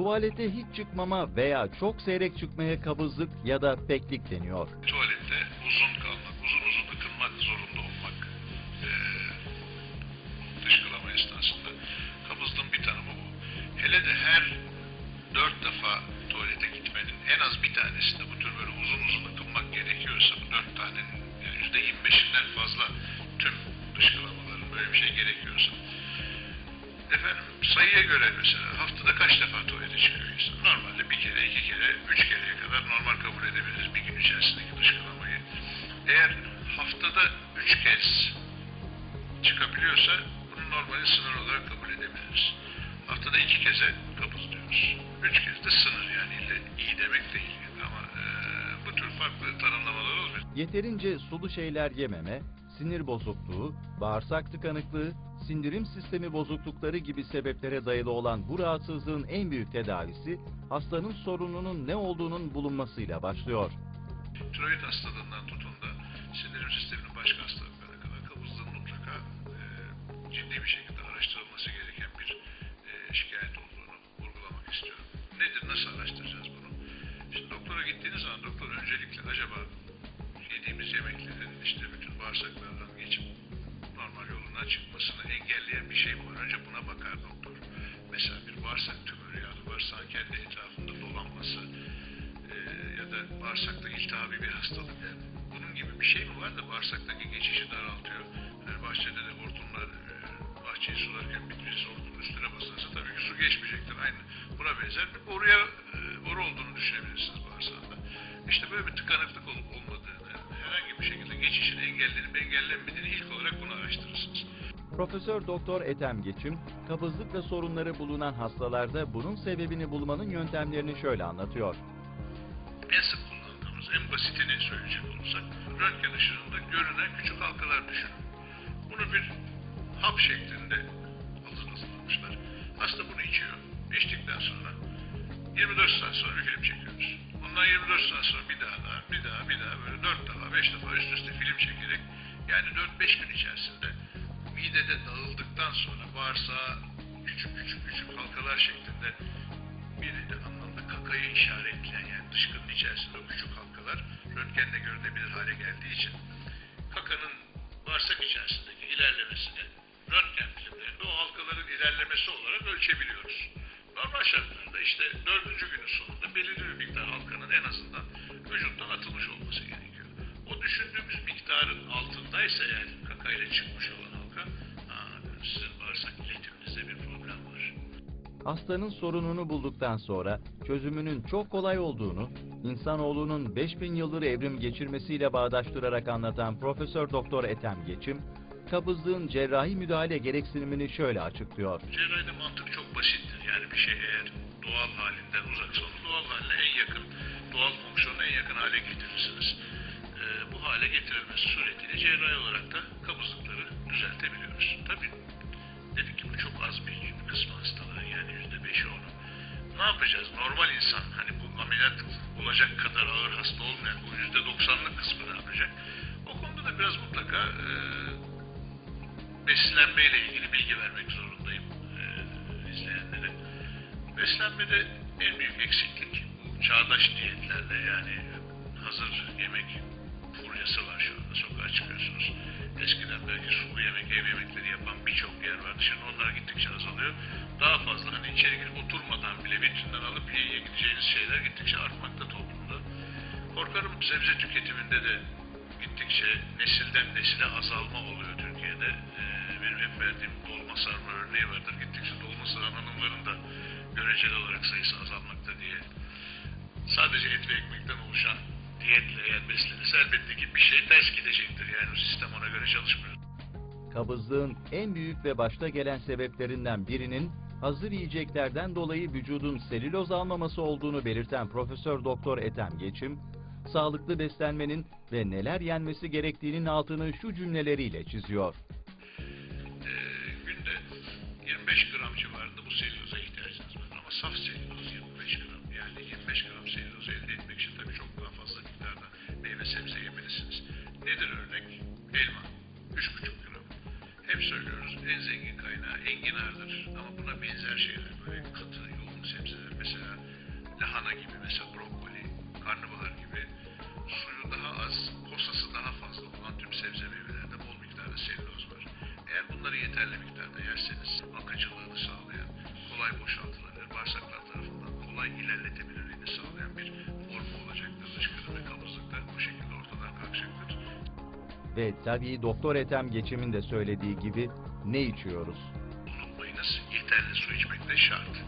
Tuvalete hiç çıkmama veya çok seyrek çıkmaya kabızlık ya da peklik deniyor. tuvalette uzun kalmak, uzun uzun ıkınmak zorunda olmak eee dışkılama esnasında kabızlığın bir tanımı bu. Hele de her dört defa tuvalete gitmenin en az bir tanesinde bu tür böyle uzun uzun ıkınmak gerekiyorsa bu dört tanenin yüzde yirmi beşinden fazla tüm dışkılamaların böyle bir şey gerekiyorsa efendim sayıya göre mesela haftada kaç defa tuvalete çıkıyor insan? Normalde bir kere, iki kere, üç kereye kadar normal kabul edebiliriz bir gün içerisindeki dışkılamayı. Eğer haftada üç kez çıkabiliyorsa bunu normali sınır olarak kabul edebiliriz. Haftada iki keze diyoruz. Üç kez de sınır yani ille iyi demek değil ama eee, bu tür farklı tanımlamalar olabilir. Yeterince sulu şeyler yememe, sinir bozukluğu, bağırsak tıkanıklığı, sindirim sistemi bozuklukları gibi sebeplere dayalı olan bu rahatsızlığın en büyük tedavisi hastanın sorununun ne olduğunun bulunmasıyla başlıyor. tiroid hastalığından tutun da sindirim sisteminin başka hastalıklarına kadar kabızlığın mutlaka e, ciddi bir şekilde araştırılması gereken bir e, şikayet olduğunu vurgulamak istiyorum. Nedir, nasıl araştıracağız bunu? Şimdi doktora gittiğiniz zaman doktor öncelikle acaba bağırsaklardan geçip normal yoluna çıkmasını engelleyen bir şey mi var? Önce buna bakar doktor. Mesela bir bağırsak tümörü ya da bağırsağın kendi etrafında dolanması, e, ya da bağırsakta iltihabi bir hastalık. Bunun gibi bir şey mi var da bağırsaktaki geçişi daraltıyor. Yani bahçede de hortumlar, e, bahçeyi sularken bir birisi hortumun üstüne basarsa tabii ki su geçmeyecektir. Aynı buna benzer bir boruya, e, boru olduğunu düşünebilirsiniz bağırsağında. İşte böyle bir tıkanıklık Profesör Doktor Ethem Geçim, kabızlık ve sorunları bulunan hastalarda bunun sebebini bulmanın yöntemlerini şöyle anlatıyor. en sık kullandığımız, en basitini söyleyecek olursak, röntgen ışığında görünen küçük halkalar düşünün. Bunu bir hap şeklinde hazırlamışlar. Hasta bunu içiyor. İçtikten sonra 24 saat sonra bir film çekiyoruz. Bundan 24 saat sonra bir daha daha, bir daha, bir daha böyle 4 defa, 5 defa üst üste film çekerek yani 4-5 gün içerisinde midede dağıldıktan sonra bağırsağa küçük küçük küçük halkalar şeklinde bir anlamda kakayı işaretleyen yani dışkının içerisinde o küçük halkalar röntgenle görülebilir hale geldiği için Hastanın sorununu bulduktan sonra çözümünün çok kolay olduğunu, insanoğlunun 5000 yıldır evrim geçirmesiyle bağdaştırarak anlatan Profesör Doktor Ethem Geçim, kabızlığın cerrahi müdahale gereksinimini şöyle açıklıyor. Cerrahide mantık çok basittir. Yani bir şey eğer doğal halinden uzaksa doğal haline en yakın, doğal fonksiyona en yakın hale getirirsiniz. Ee, bu hale getirilmesi suretiyle cerrahi olarak da kabızlıkları düzeltebiliyoruz. Tabii dedik ki bu çok az bir Ne yapacağız? Normal insan hani bu ameliyat olacak kadar ağır hasta olmayan bu yüzde doksanlık kısmı ne yapacak? O konuda da biraz mutlaka e, beslenmeyle ilgili bilgi vermek zorundayım e, izleyenlere. Beslenmede en büyük eksiklik çağdaş diyetlerde yani hazır yemek furyası var şu anda sokağa çıkıyorsunuz. Korkarım sebze tüketiminde de gittikçe nesilden nesile azalma oluyor Türkiye'de. Ee, benim hep verdiğim dolma sarma örneği vardır. Gittikçe dolma saran hanımların da göreceli olarak sayısı azalmakta diye. Sadece et ve ekmekten oluşan diyetle eğer beslenirse elbette ki bir şey ters gidecektir. Yani o sistem ona göre çalışmıyor. Kabızlığın en büyük ve başta gelen sebeplerinden birinin hazır yiyeceklerden dolayı vücudun selüloz almaması olduğunu belirten Profesör Doktor Ethem Geçim, sağlıklı beslenmenin ve neler yenmesi gerektiğinin altını şu cümleleriyle çiziyor. Ee, günde 25 gram civarında bu selüloza ihtiyacınız var. Ama saf selüloz ve tabii Doktor Ethem Geçim'in de söylediği gibi ne içiyoruz? Unutmayınız yeterli su içmek de şart.